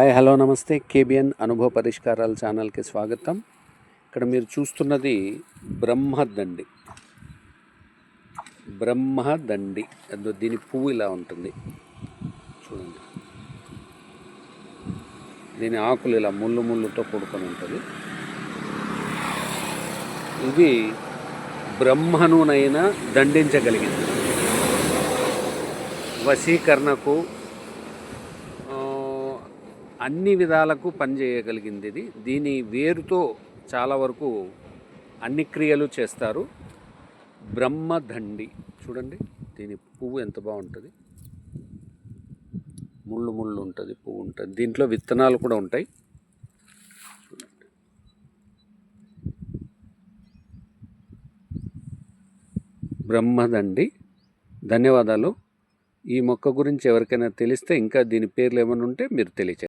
Hi hello నమస్తే. KBN అనుభవ పరిష్కారాల ఛానల్కి స్వాగతం. ఇక్కడ మీరు చూస్తున్నది బ్రహ్మదండి. బ్రహ్మదండి. అదో దీని పువ్వు ఇలా ఉంటుంది. చూడండి. దీని ఆకులు ఇలా ముళ్ళు ముళ్ళుతో కూడుకొని ఉంటుంది. ఇది బ్రహ్మనునైనా దండించగలిగింది. వశీకరణకు అన్ని విధాలకు పనిచేయగలిగింది ఇది. దీని వేరుతో చాలా వరకు అన్ని క్రియలు చేస్తారు. బ్రహ్మదండి. చూడండి దీని పువ్వు ఎంత బాగుంటుంది. ముళ్ళు ముళ్ళు ఉంటుంది పువ్వు ఉంటుంది. దీంట్లో విత్తనాలు కూడా ఉంటాయి. బ్రహ్మదండి. ధన్యవాదాలు. ఈ మొక్క గురించి ఎవరికైనా తెలిస్తే ఇంకా దీని పేర్లు ఏమైనా ఉంటే మీరు తెలియచేయండి.